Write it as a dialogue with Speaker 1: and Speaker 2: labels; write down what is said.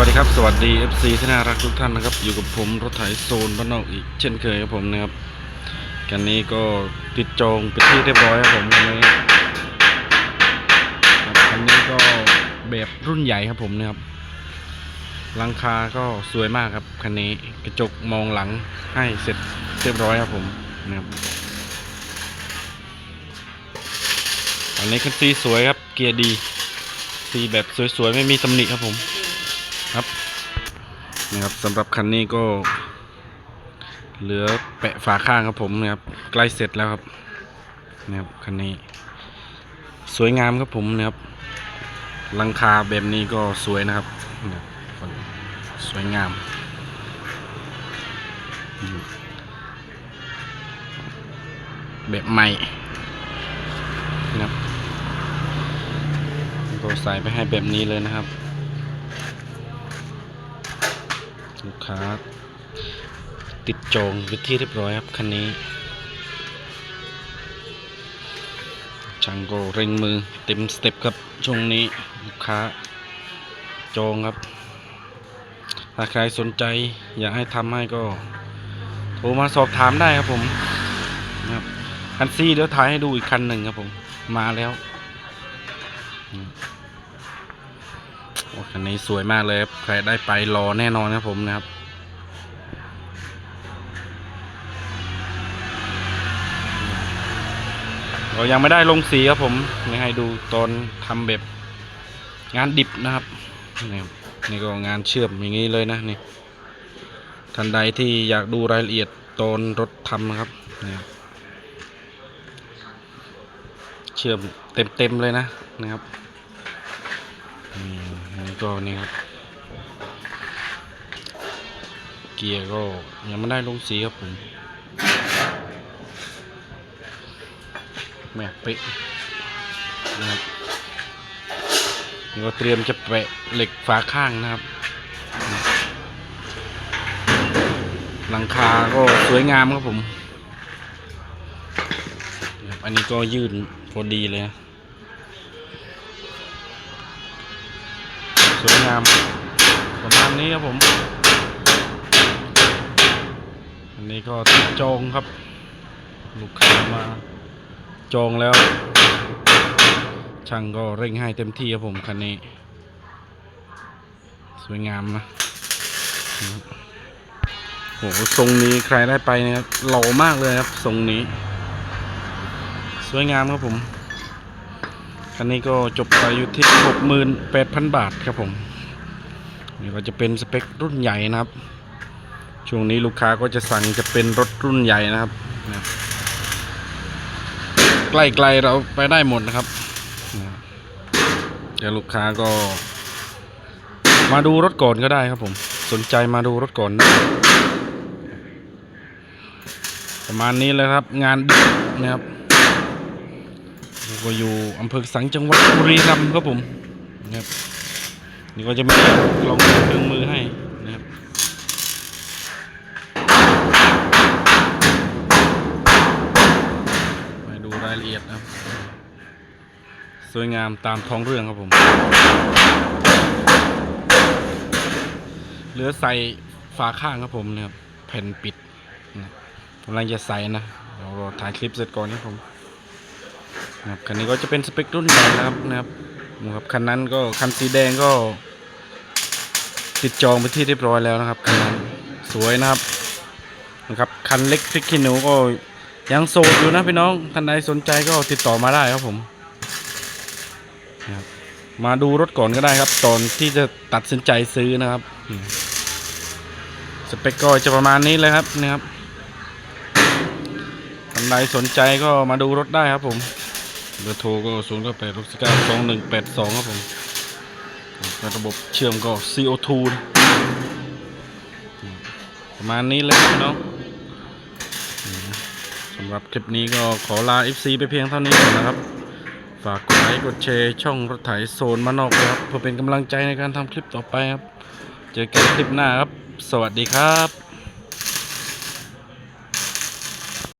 Speaker 1: วัสดีครับสวัสดี FC ที่น่ารักทุกท่านนะครับ อยู่กับผมรถไถโซนบ้านนอกอีกเช่นเคยครับผมนะครับกันนี้ก็ติดจองไปที่เรียบร้อยครับผมคันนี้ครับคันนี้ก็แบบรุ่นใหญ่ครับผมนะครับหลังคาก็สวยมากครับคันนี้กระจกมองหลังให้เสร็จเรียบร้อยครับผมนะครับอันนี้คันซีสวยครับเกียร์ดีสีแบบสวยๆไม่มีตำหนิครับผม ครับนะครับสำหรับคันนี้ก็ เหลือแปะฝาข้างครับผมนะครับใกล้เสร็จแล้วครับนะครับคันนี้ สวยงามครับผมนะครับหลังคาแบบนี้ก็สวยนะครับนะครับสวยงามอืมแบบใหม่นะครับก็ใส่ไปให้แบบนี้เลยนะครับ ลูกค้า ติดจองไปนที่เรียบร้อยครับคันนี้ช่างก็เร่งมือเต็มสเต็ปครับช่วงนี้ลูกค้า จองครับ ถ้าใครสนใจอยากให้ทำให้ก็ โทรมาสอบถามได้ครับผมนะครับคันซี่เดี๋ยวถ่ายให้ดูอีกคันหนึ่งครับผม มาแล้ว โอ้คันนี้สวยมากเลยครับ ใครได้ไปรอแน่นอนครับผมนะครับเรายังไม่ได้ลงสีครับผมนี่ให้ดูตอนทำแบบงานดิบนะครับ นี่นี่ก็งานเชื่อมอย่างนี้เลยนะนี่ท่านใดที่อยากดูรายละเอียดตอนรถทำนะครับนี่ครับเชื่อมเต็มๆเลยนะนะครับ นี่ก็นี่ครับ เกียร์ก็ยังไม่ได้ลงสีครับผมแม่เป๊ะนะครับก็เตรียมจะแปะเหล็กฝาข้างนะครับ หลังคาก็สวยงามครับผม อันนี้ก็ยืดพอดีเลยนะ วยงามประมาณนี้ครับผม อันนี้ก็ติดจองครับ ลูกค้ามาจองแล้ว ช่างก็เร่งให้เต็มที่ครับผมคันนี้ สวยงามนะโหทรงนี้ใครได้ไปนะครับหล่อมากเลยครับทรงนี้ สวยงามครับผม คันนี้ก็จบไปอยู่ที่หกหมื่นแปดพันบาทครับผมนี่ก็จะเป็นสเปครุ่นใหญ่นะครับ ช่วงนี้ลูกค้าก็จะสั่งจะเป็นรถรุ่นใหญ่นะครับนะใกล้ๆเราไปได้หมดนะครับเดี๋ยวลูกค้าก็ มาดูรถก่อนก็ได้ครับผม สนใจมาดูรถก่อนได้ประมาณนี้เลยครับงานดึกนะครับ ก็อยู่อำเภอสังจังหวัดบุรีรัมย์ครับผมนะครับนี่ก็จะมีกล่องเครื่องมือให้นะครับไปดูรายละเอียดนะครับ สวยงามตามท้องเรื่องครับผม เหลือใส่ฝาข้างครับผมเนี่ยครับแผ่นปิดกำลังจะใส่นะเดี๋ยวรอถ่ายคลิปเสร็จก่อนครับผม นะครับคันนี้ก็จะเป็นสเปครุ่นใหญ่นะครับนะครับนะครับคันนั้นก็คันสีแดงก็ ติดจองไปที่เรียบร้อยแล้วนะครับคันนั้นสวยนะครับนะครับคันเล็กพริกขี้หนูก็ยังโสดอยู่นะพี่น้องท่านใดสนใจก็ติดต่อมาได้ครับผมนะครับมาดูรถก่อนก็ได้ครับ ตอนที่จะตัดสินใจซื้อนะครับ สเปคก็จะประมาณนี้เลยครับนะครับท่านใดสนใจก็มาดูรถได้ครับผม เบอร์โทรก็ศูนย์ก็แปดหกสิบเก้าสองหนึ่งแปดสองครับผมระบบเชื่อมก็ CO2 นะประมาณนี้เลยครับพี่น้องสำหรับคลิปนี้ก็ขอลา FC ไปเพียงเท่านี้ก่อนนะครับ ฝากกดไลค์กดแชร์ช่องรถไถโซนมานอกด้วยครับเพื่อเป็นกำลังใจในการทำคลิปต่อไปครับ เจอกันคลิปหน้าครับ สวัสดีครับ